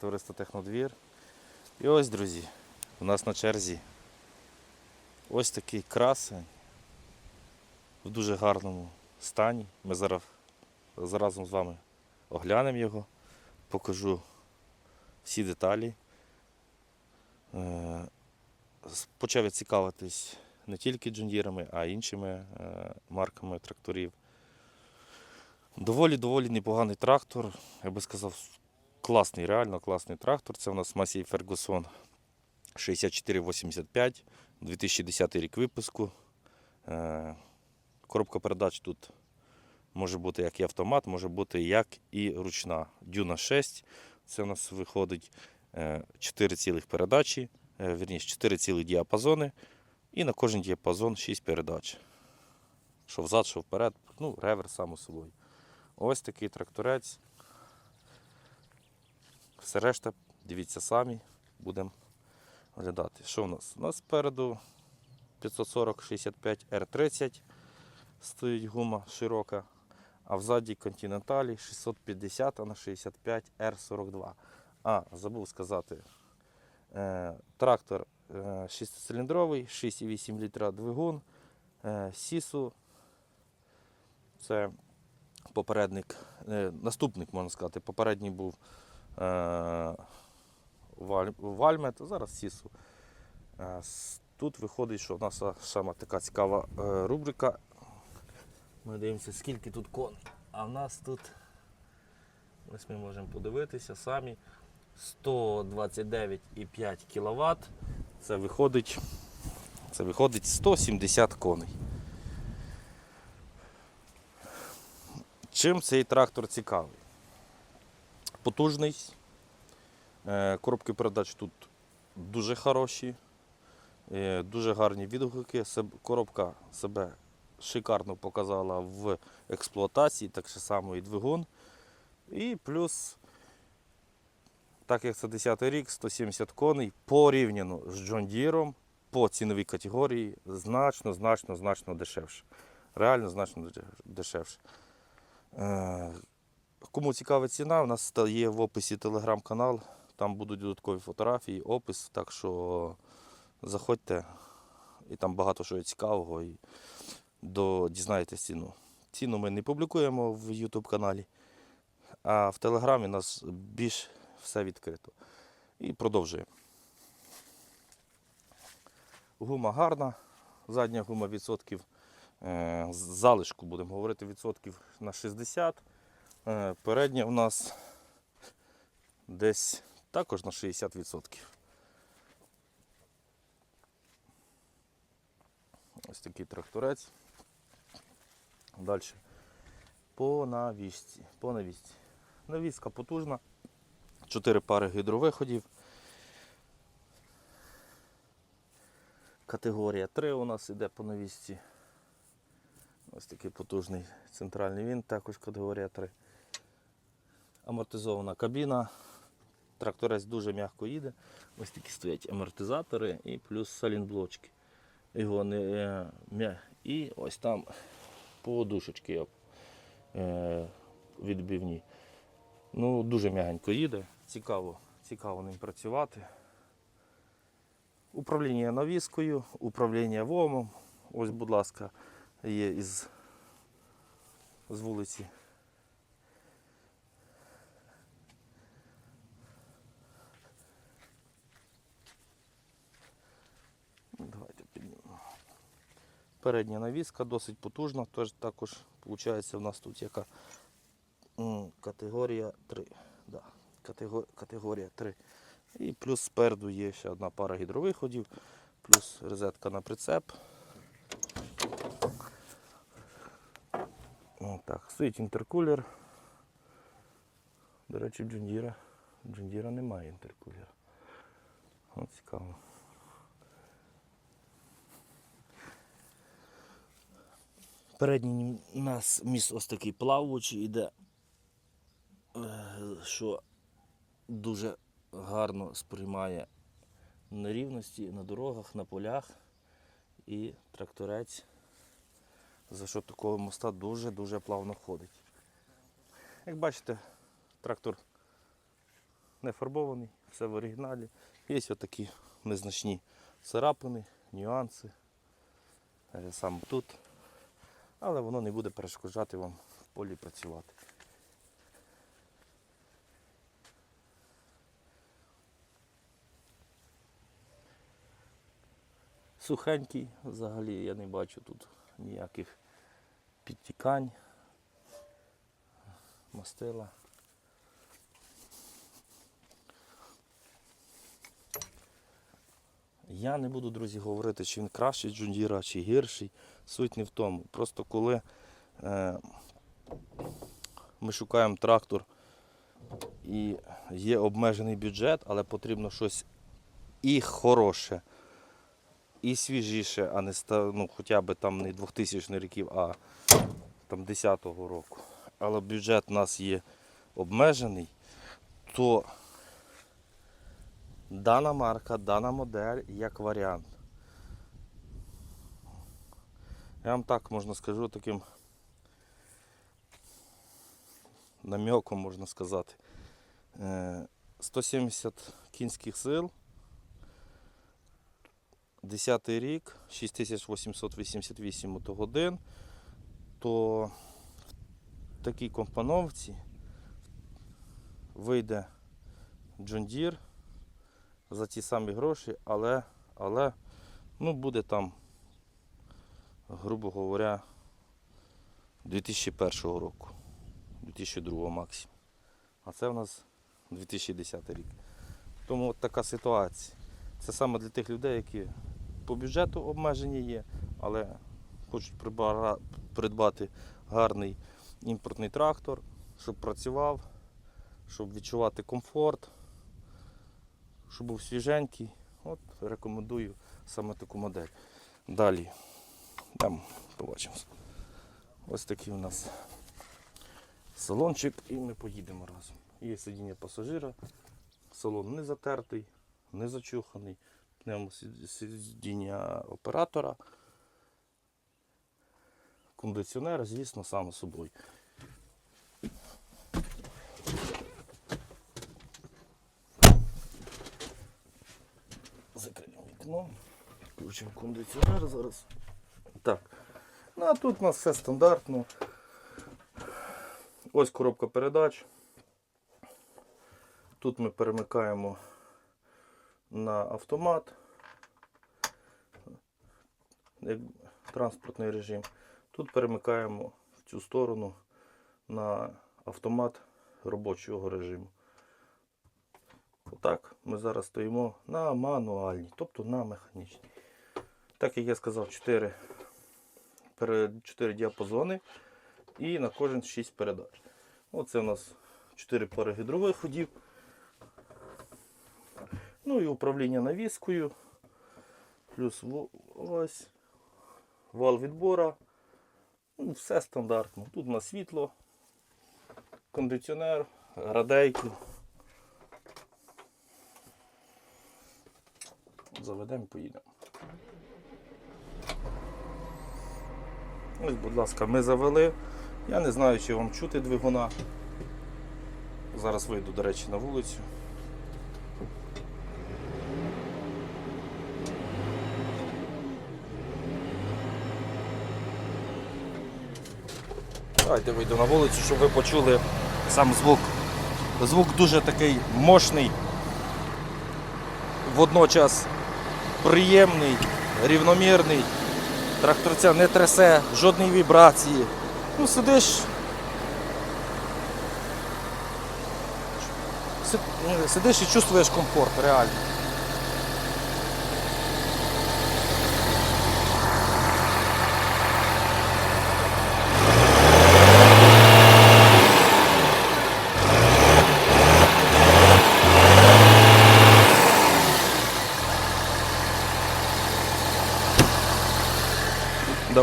товариство Технодвір. І ось, друзі, у нас на черзі ось такий красень в дуже гарному стані. Ми зараз заразом з вами оглянемо його, покажу всі деталі. Е, Почав я цікавитись не тільки джундірами, а й іншими е, марками тракторів. Доволі доволі непоганий трактор. Я би сказав, класний, реально класний трактор. Це у нас Масій Фергусон 6485, 2010 рік випуску. Е, Коробка передач тут може бути як і автомат, може бути як і ручна. Дюна 6. Це у нас виходить 4 цілих передачі, е, вірніше 4 цілих діапазони. І на кожен діапазон 6 передач. Що взад, що вперед, ну, реверс само собою. Ось такий тракторець. Все решта, дивіться самі, будемо оглядати. Що в нас? У нас спереду 540-65 R30 стоїть гума широка, а взаді Continental 650 на 65 R42. А, забув сказати, е, трактор е, 6-циліндровий, 6,8 літра двигун, е, Сісу. Це попередник, е, наступник, можна сказати, попередній був е, Вальмет, зараз Сісу. Е, Тут виходить, що в нас а, сама така цікава е, рубрика. Ми дивимося, скільки тут коней. А в нас тут, ось ми можемо подивитися самі, 129,5 кВт. Це виходить, це виходить 170 коней. Чим цей трактор цікавий? Потужний. Е, Коробки передач тут дуже хороші, е, дуже гарні відгуки. Коробка себе шикарно показала в експлуатації, так само і двигун. І плюс, так як це 10 й рік, 170 коней порівняно з John Deere по ціновій категорії значно, значно, значно дешевше. Реально значно дешевше. Кому цікава ціна, у нас є в описі телеграм-канал, там будуть додаткові фотографії, опис, так що заходьте, і там багато чого цікавого, і до, дізнаєтесь ціну. Ціну ми не публікуємо в YouTube каналі, а в Телеграмі у нас більш все відкрито. І продовжуємо. Гума гарна, задня гума відсотків е, залишку, будемо говорити, відсотків на 60. Е, Передня у нас десь також на 60%. Ось такий тракторець. Далі. По навісці. По навісці. Навіска потужна. Чотири пари гідровиходів. Категорія 3 у нас іде по навісці. Ось такий потужний центральний винт, також категорія 3. Амортизована кабіна. Тракторець дуже м'яко їде. Ось такі стоять амортизатори і плюс салінблочки. Його не, е, І ось там подушечки е, відбивні. Ну, дуже м'ягенько їде. Цікаво, цікаво ним працювати. Управління навіскою, управління ВОМом. Ось, будь ласка, є із з вулиці. Давайте піднімемо. Передня навіска досить потужна, тож також виходить у нас тут яка категорія 3. Да, катего- категорія 3. І плюс спереду є ще одна пара гідровиходів, плюс розетка на прицеп. Так, стоїть інтеркулер. До речі, Джундіра. Джундіра немає інтеркулера. Цікаво. Передній у нас міст ось такий плавучий іде, е, що дуже гарно сприймає нерівності на дорогах, на полях. І тракторець за що такого моста дуже-дуже плавно ходить. Як бачите, трактор не фарбований, все в оригіналі. Є отакі незначні царапини, нюанси. е, Саме тут. Але воно не буде перешкоджати вам в полі працювати. Сухенький взагалі я не бачу тут ніяких підтікань, мастила. Я не буду, друзі, говорити, чи він кращий Джундіра, чи гірший. Суть не в тому. Просто коли е, ми шукаємо трактор і є обмежений бюджет, але потрібно щось і хороше, і свіжіше, а не ну, хоча б там не 2000 років, а там 10-го року. Але бюджет у нас є обмежений, то дана марка, дана модель як варіант. Я вам так можна скажу таким намеком можна сказати. Е, 170 кінських сил. 10 рік, 6888 мотогодин, то в такій компоновці вийде John Deere за ті самі гроші, але, але ну, буде там, грубо говоря, 2001 року, 2002 максимум. А це у нас 2010 рік. Тому от така ситуація. Це саме для тих людей, які по бюджету обмежені є, але хочуть придбати гарний імпортний трактор, щоб працював, щоб відчувати комфорт, щоб був свіженький. От рекомендую саме таку модель. Далі. Там побачимо. Ось такий у нас салончик і ми поїдемо разом. Є сидіння пасажира, салон не затертий, не зачуханий, пневмосидіння оператора. Кондиціонер, звісно, сам собою. Включимо кондиціонер зараз. Так. Ну а тут у нас все стандартно. Ось коробка передач. Тут ми перемикаємо на автомат, транспортний режим. Тут перемикаємо в цю сторону на автомат робочого режиму. Отак ми зараз стоїмо на мануальній, тобто на механічній. Так як я сказав, 4, 4 діапазони і на кожен 6 передач. Оце у нас 4 пари гідрових ходів. Ну і управління навіскою. Плюс ось вал відбора. Ну, все стандартно. Тут у нас світло, кондиціонер, радейки. Заведемо, поїдемо. Ось, будь ласка, ми завели. Я не знаю, чи вам чути двигуна. Зараз вийду, до речі, на вулицю. Давайте вийду на вулицю, щоб ви почули сам звук. Звук дуже такий мощний, водночас приємний, рівномірний. Тракторця не трясе, жодної вібрації. Ну, сидиш. Сидиш і чувствуєш комфорт, реально.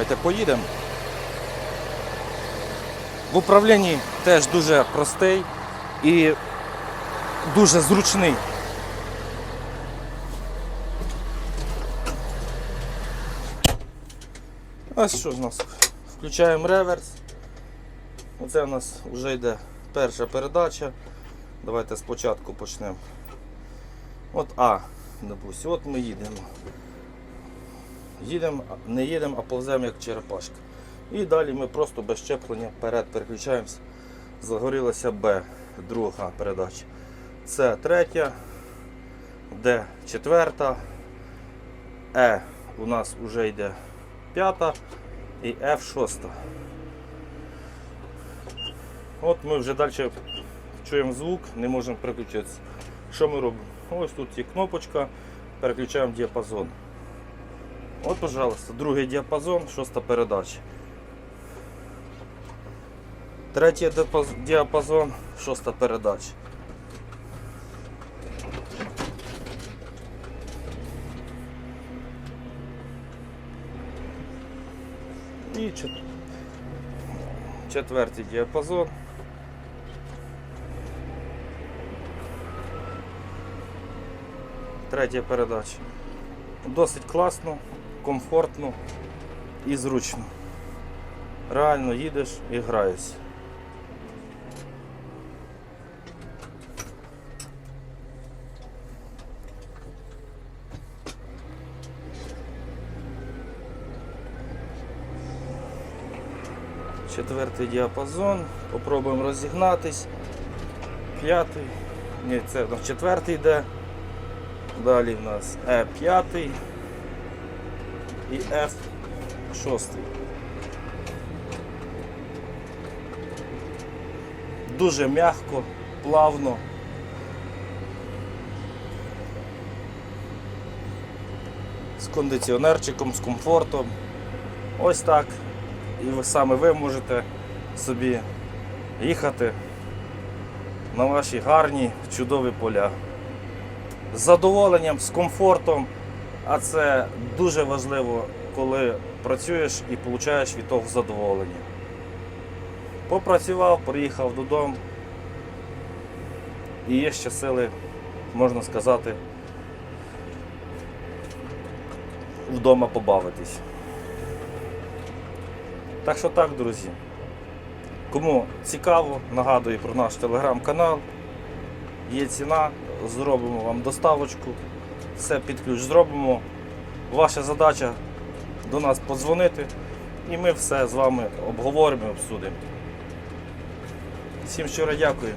Давайте поїдемо. В управлінні теж дуже простий і дуже зручний. Ось що у нас? Включаємо реверс. Оце у нас вже йде перша передача. Давайте спочатку почнемо. От А, допустим, от ми їдемо. Їдемо, не їдемо, а повземо як черепашка. І далі ми просто без щеплення вперед переключаємося. Загорілася Б, друга передача. С третя, Д четверта, Е у нас вже йде п'ята і Ф шоста. От ми вже далі чуємо звук, не можемо переключитися. Що ми робимо? Ось тут є кнопочка, переключаємо діапазон. От, пожалуйста, другий діапазон, шоста передача. Третій діапазон, шоста передача. І чет- четвертий діапазон. Третя передача. Досить класно, комфортно і зручно. Реально їдеш і граєшся. Четвертий діапазон. Попробуємо розігнатись. П'ятий. Ні, це четвертий йде. Далі в нас Е5 і F6. Дуже м'яко, плавно. З кондиціонерчиком, з комфортом. Ось так. І ви саме ви можете собі їхати на ваші гарні, чудові поля з задоволенням, з комфортом. А це дуже важливо, коли працюєш і отримуєш від того задоволення. Попрацював, приїхав додому. І є ще сили, можна сказати, вдома побавитись. Так що так, друзі. Кому цікаво, нагадую про наш телеграм-канал. Є ціна, зробимо вам доставочку, все під ключ зробимо. Ваша задача до нас подзвонити і ми все з вами обговоримо обсудимо. Всім щиро дякую.